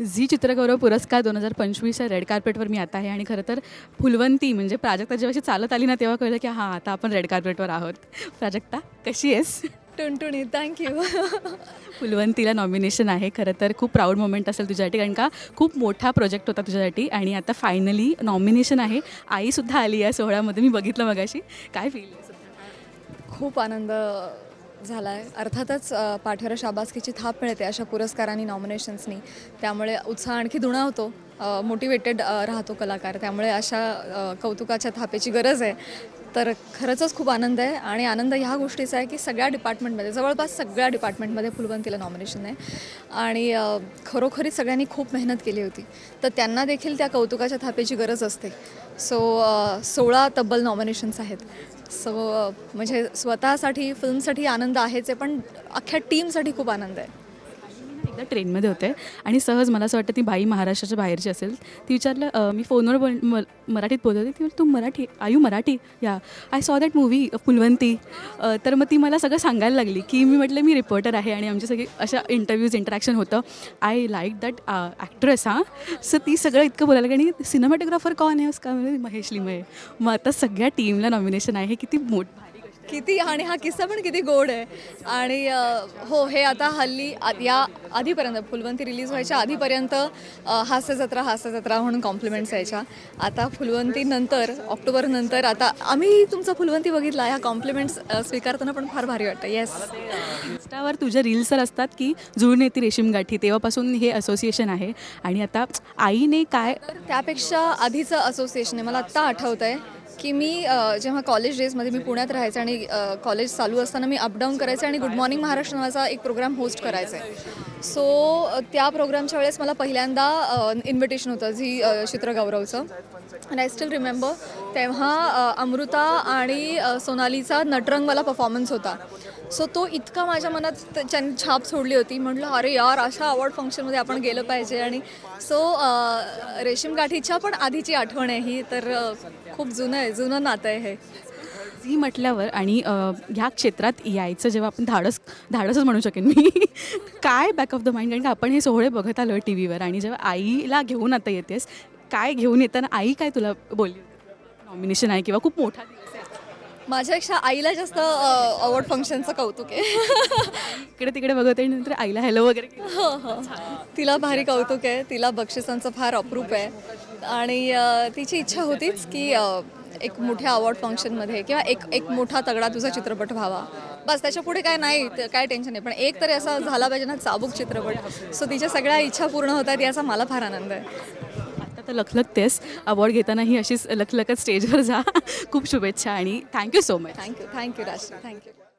Zee चित्रगौरव पुरस्कार दोन हजार पंचवीसच्या रेड कार्पेटवर मी आता आहे. आणि खरं तर फुलवंती म्हणजे प्राजक्ता जेव्हा अशी चालत आली ना तेव्हा कळलं की हां आता आपण रेड कार्पेटवर आहोत. प्राजक्ता कशी आहेस? टुणटुणी थँक्यू फुलवंतीला नॉमिनेशन आहे. खरं तर खूप प्राऊड मोमेंट असेल तुझ्यासाठी कारण का खूप मोठा प्रोजेक्ट होता तुझ्यासाठी. आणि आता फायनली नॉमिनेशन आहे. आईसुद्धा आली आहे सोहळ्यामध्ये मी बघितलं मगाशी. काय फील खूप आनंद झाला आहे अर्थातच अ, पाठीवर शाबासकीची थाप मिळते अशा पुरस्कारांनी नॉमिनेशन्सनी त्यामुळे उत्साह आणखी दुणावतो मोटिवेटेड राहतो कलाकार. त्यामुळे अशा कौतुकाच्या थापेची गरज आहे. तर खरंच खूप आनंद आहे आणि आनंद ह्या गोष्टीचा आहे की सगळ्या डिपार्टमेंटमध्ये जवळपास सगळ्या डिपार्टमेंटमध्ये फुलवंतीला नॉमिनेशन आहे. आणि खरोखरी सगळ्यांनी खूप मेहनत केली होती. तर त्यांना देखील त्या कौतुकाच्या थापेची गरज असते. सो सोळा तब्बल नॉमिनेशन्स आहेत. सो म्हणजे स्वतःसाठी फिल्मसाठी आनंद आहेच आहे पण अख्ख्या टीमसाठी खूप आनंद आहे. एकदा ट्रेनमध्ये होते आणि सहज मला असं वाटतं ती बाई महाराष्ट्राच्या बाहेरची असेल. ती विचारलं मी फोनवर बोल म- मराठीत बोलत होती. ती तू मराठी आयू मराठी या. I saw that movie Phulwanti. तर मग ती मला सगळं सांगायला लागली की मी म्हटलं मी रिपोर्टर आहे आणि आमच्या सगळी अशा इंटरव्ह्यूज इंटरॅक्शन होतं. आय लाईक दॅट ॲक्ट्रेस हां. सो ती सगळं इतकं बोलायला लागली आणि सिनेमॅटोग्राफर कोण आहे? उसका म्हणजे महेश लिमये. मग आता सगळ्या टीमला नॉमिनेशन आहे. किती मोठं किती आणि हा किस्सा पण किती गोड आहे. आणि हो हे आता हल्ली या आधीपर्यंत फुलवंती रिलीज व्हायच्या आधीपर्यंत हास्य जत्रा हास्य जत्रा म्हणून कॉम्प्लिमेंट्स यायच्या. आता फुलवंती नंतर ऑक्टोबर नंतर आता आम्ही तुमचा फुलवंती बघितला ह्या कॉम्प्लिमेंट्स स्वीकारताना पण फार भारी वाटतं. येस इन्स्टावर तुझ्या रील्स तर असतात की जुळून येते रेशीम गाठी तेव्हापासून हे असोसिएशन आहे. आणि आता आईने काय त्यापेक्षा आधीचं असोसिएशन आहे. मला आत्ता आठवतं आहे की मी जेव्हा कॉलेज डेजमध्ये मी पुण्यात राहायचं आणि कॉलेज चालू असताना मी अपडाऊन करायचं आणि गुड मॉर्निंग महाराष्ट्र नावाचा एक प्रोग्राम होस्ट करायचा. आहे सो त्या प्रोग्रामच्या वेळेस मला पहिल्यांदा इन्व्हिटेशन होतं झी चित्र चित्रगौरवचं अँड आय स्टील रिमेंबर तेव्हा अमृता आणि सोनालीचा नटरंगवाला परफॉर्मन्स होता. सो तो इतका माझ्या मनात त्यांनी छाप सोडली होती. म्हटलं अरे यार अशा अवॉर्ड फंक्शनमध्ये आपण गेलं पाहिजे. आणि सो रेशीम गाठीच्या पण आधीची आठवण आहे ही. तर खूप जुनं आहे जुनं नातं आहे हे. ही म्हटल्यावर आणि ह्या क्षेत्रात यायचं जेव्हा आपण धाडस धाडसच म्हणू शकेन मी. काय बॅक ऑफ द माइंड कारण आपण हे सोहळे बघत आलो टी व्हीवर आणि जेव्हा आईला घेऊन आता येतेस काय घेऊन येताना आई काय तुला बोलली नॉमिनेशन आहे किंवा खूप मोठा दिवस आहे. माझ्यापेक्षा आईला जास्त अवॉर्ड फंक्शनचं कौतुक आहे. इकडे तिकडे बघत आहे नंतर आईला हॅलो वगैरे. हो हो. तिला भारी कौतुक आहे. तिला बक्षिसांचं फार अप्रूप आहे. आणि तिची इच्छा होतीच की एक मोठ्या अवॉर्ड फंक्शनमध्ये किंवा एक एक मोठा तगडा तुझा चित्रपट व्हावा. बस त्याच्या पुढे काय नाही काय टेन्शन नाही. पण एक तरी असा झाला पाहिजे ना चाबूक चित्रपट. सो तिच्या सगळ्या इच्छा पूर्ण होतात याचा मला फार आनंद आहे. तर लखलखतेस अवॉर्ड घेतानाही अशीच लखलखत स्टेजवर जा. खूप शुभेच्छा आणि thank you so much thank you thank you Raj thank you